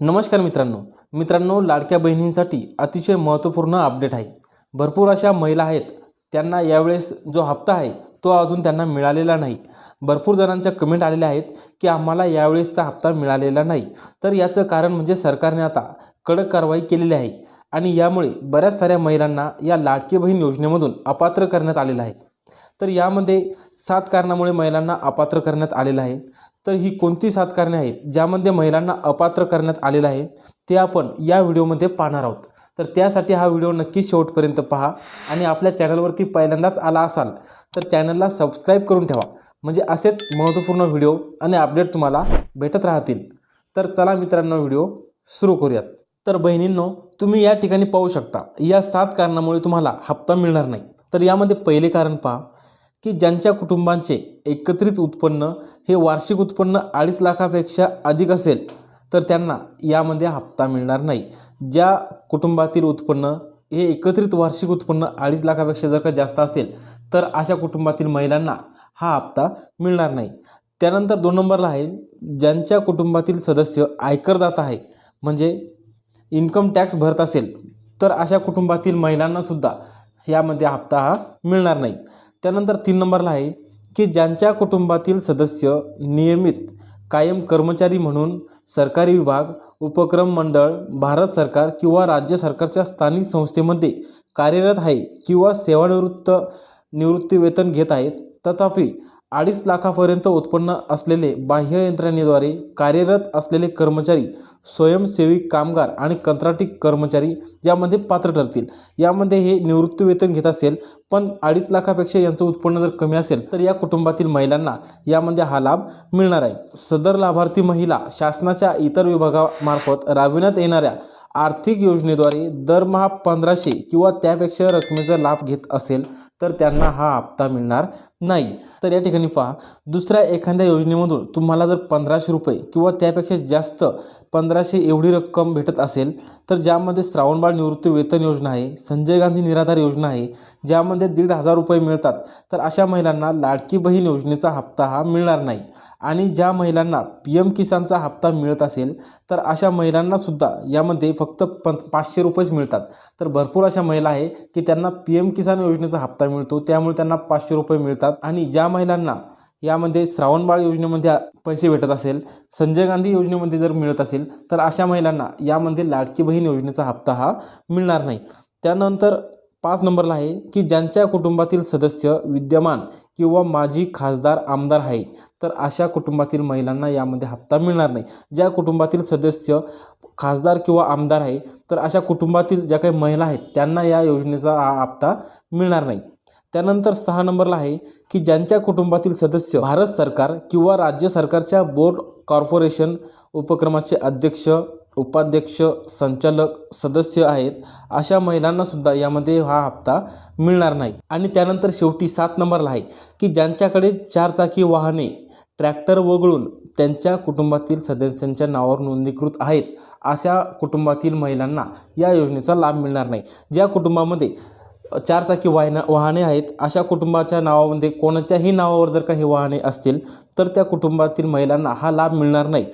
नमस्कार मित्रांनो. मित्रांनो लाडक्या बहिणींसाठी अतिशय महत्त्वपूर्ण अपडेट आहे. भरपूर अशा महिला आहेत त्यांना यावेळेस जो हप्ता आहे तो अजून त्यांना मिळालेला नाही. भरपूर जणांच्या कमेंट आलेल्या आहेत की आम्हाला यावेळेसचा हप्ता मिळालेला नाही. तर याचं कारण म्हणजे सरकारने आता कडक कारवाई केलेली आहे आणि यामुळे बऱ्याच साऱ्या महिलांना या लाडकी बहीण योजनेमधून अपात्र करण्यात आलेलं आहे. तर यामध्ये सात कारणामुळे महिलांना अपात्र करण्यात आलेलं आहे. तर ही कोणती सात कारणे आहेत? ज्यामध्ये महिलांना अपात्र करण्यात आलेलं आहे ते आपण या व्हिडिओमध्ये पाहणार आहोत. तर त्यासाठी हा व्हिडिओ नक्की शेवटपर्यंत पहा आणि आपल्या चॅनलवरती पहिल्यांदाच आला असाल तर चॅनलला सबस्क्राईब करून ठेवा. म्हणजे असेच महत्त्वपूर्ण व्हिडिओ आणि अपडेट तुम्हाला भेटत राहतील. तर चला मित्रांनो व्हिडिओ सुरू करूयात. तर बहिणींनो तुम्ही या ठिकाणी पाहू शकता या सात कारणामुळे तुम्हाला हप्ता मिळणार नाही. तर यामध्ये पहिले कारण पहा. की ज्यांच्या कुटुंबांचे एकत्रित उत्पन्न हे वार्षिक उत्पन्न अडीच लाखापेक्षा अधिक असेल तर त्यांना यामध्ये हप्ता मिळणार नाही. ज्या कुटुंबातील उत्पन्न हे एकत्रित वार्षिक उत्पन्न अडीच लाखापेक्षा जर का जास्त असेल तर अशा कुटुंबातील महिलांना हा हप्ता मिळणार नाही. त्यानंतर दोन नंबरला आहे ज्यांच्या कुटुंबातील सदस्य आयकरदाता आहे म्हणजे इन्कम टॅक्स भरत असेल तर अशा कुटुंबातील महिलांनासुद्धा यामध्ये हप्ता हा मिळणार नाही. त्यानंतर तीन नंबरला आहे की ज्यांच्या कुटुंबातील सदस्य नियमित कायम कर्मचारी म्हणून सरकारी विभाग उपक्रम मंडळ भारत सरकार किंवा राज्य सरकारच्या स्थानिक संस्थेमध्ये कार्यरत आहे किंवा सेवानिवृत्त निवृत्तीवेतन घेत आहेत तथापि अडीच लाखापर्यंत उत्पन्न असलेले बाह्य यंत्रणेद्वारे कार्यरत असलेले कर्मचारी स्वयंसेवी कामगार आणि कंत्राटी कर्मचारी यामध्ये पात्र ठरतील. यामध्ये हे निवृत्तीवेतन घेत असेल पण अडीच लाखापेक्षा यांचं उत्पन्न जर कमी असेल तर या कुटुंबातील महिलांना यामध्ये हा लाभ मिळणार आहे. सदर लाभार्थी महिला शासनाच्या इतर विभागामार्फत राबविण्यात येणाऱ्या आर्थिक योजनेद्वारे दरमहा पंधराशे किंवा त्यापेक्षा रकमेचा लाभ घेत असेल तर त्यांना हा हप्ता मिळणार नाही. तर या ठिकाणी पहा दुसऱ्या एखाद्या योजनेमधून तुम्हाला जर पंधराशे रुपये किंवा त्यापेक्षा जास्त पंधराशे एवढी रक्कम भेटत असेल तर ज्यामध्ये श्रावणबाळ निवृत्ती वेतन योजना आहे संजय गांधी निराधार योजना आहे ज्यामध्ये दीड हजार रुपये मिळतात तर अशा महिलांना लाडकी बहीण योजनेचा हप्ता हा मिळणार नाही. आणि ज्या महिलांना पी एम किसानचा हप्ता मिळत असेल तर अशा महिलांनासुद्धा यामध्ये फक्त पं पाचशे रुपयेच मिळतात. तर भरपूर अशा महिला आहे की त्यांना पी एम किसान योजनेचा हप्ता मिळतो त्यामुळे त्यांना पाचशे रुपये मिळतात. आणि ज्या महिलांना यामध्ये श्रावणबाळ योजनेमध्ये पैसे भेटत असेल संजय गांधी योजनेमध्ये जर मिळत असेल तर अशा महिलांना यामध्ये लाडकी बहीण योजनेचा हप्ता हा मिळणार नाही. त्यानंतर पाच नंबरला आहे की ज्यांच्या कुटुंबातील सदस्य विद्यमान किंवा माजी खासदार आमदार आहे तर अशा कुटुंबातील महिलांना यामध्ये हप्ता मिळणार नाही. ज्या कुटुंबातील सदस्य खासदार किंवा आमदार आहे तर अशा कुटुंबातील ज्या काही महिला आहेत त्यांना या योजनेचा हा हप्ता मिळणार नाही. त्यानंतर सहा नंबरला आहे की ज्यांच्या कुटुंबातील सदस्य भारत सरकार किंवा राज्य सरकारच्या बोर्ड कॉर्पोरेशन उपक्रमाचे अध्यक्ष उपाध्यक्ष संचालक सदस्य आहेत अशा महिलांनासुद्धा यामध्ये हा हप्ता मिळणार नाही. आणि त्यानंतर शेवटी सात नंबरला आहे की ज्यांच्याकडे चारचाकी वाहने ट्रॅक्टर वगळून त्यांच्या कुटुंबातील सदस्यांच्या नावावर नोंदणीकृत आहेत अशा कुटुंबातील महिलांना या योजनेचा लाभ मिळणार नाही. ज्या कुटुंबामध्ये चारचाकी वाहनं वाहने आहेत. अशा कुटुंबाच्या नावामध्ये कोणाच्याही नावावर जर काही वाहने असतील तर त्या कुटुंबातील महिलांना हा लाभ मिळणार नाही.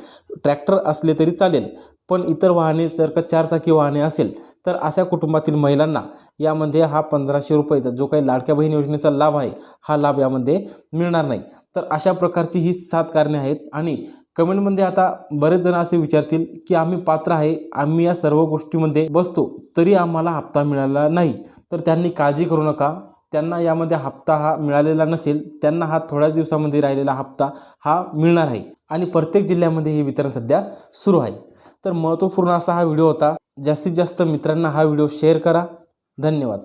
ट्रॅक्टर असले तरी चालेल पण इतर वाहने जर का चारचाकी वाहने असेल तर अशा कुटुंबातील महिलांना यामध्ये हा पंधराशे रुपयाचा जो काही लाडक्या बहीण योजनेचा लाभ आहे हा लाभ यामध्ये मिळणार नाही. तर अशा प्रकारची ही सात कारणे आहेत आणि कमेंटमध्ये आता बरेच जण असे विचारतील की आम्ही पात्र आहे आम्ही या सर्व गोष्टीमध्ये बसतो तरी आम्हाला हप्ता मिळाला नाही. तर त्यांनी काळजी करू नका. त्यांना यामध्ये हप्ता हा मिळालेला नसेल त्यांना हा थोड्याच दिवसामध्ये राहिलेला हप्ता हा मिळणार आहे. आणि प्रत्येक जिल्ह्यामध्ये हे वितरण सध्या सुरू आहे. तर महत्त्वपूर्ण असा हा व्हिडिओ होता. जास्तीत जास्त मित्रांना हा व्हिडिओ शेअर करा. धन्यवाद.